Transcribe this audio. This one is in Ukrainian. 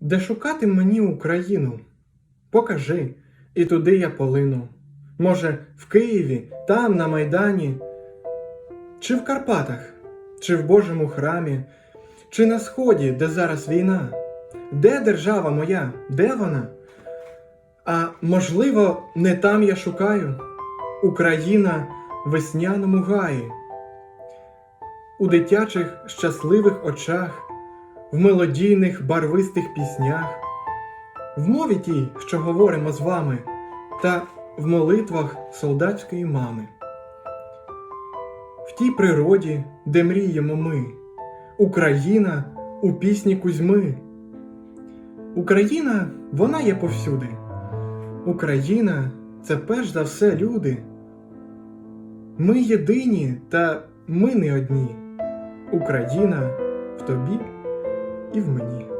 Де шукати мені Україну? Покажи, і туди я полину. Може, в Києві, там, на Майдані, чи в Карпатах, чи в Божому храмі, чи на Сході, де зараз війна? Де держава моя? Де вона? А можливо, не там я шукаю Україна в весняному гаї, у дитячих щасливих очах, в мелодійних барвистих піснях, в мові тій, що говоримо з вами, та в молитвах солдатської мами. В тій природі, де мріємо ми, Україна у пісні Кузьми. Україна, вона є повсюди. Україна це перш за все люди. Ми єдині, та ми не одні. Україна в тобі і в мені.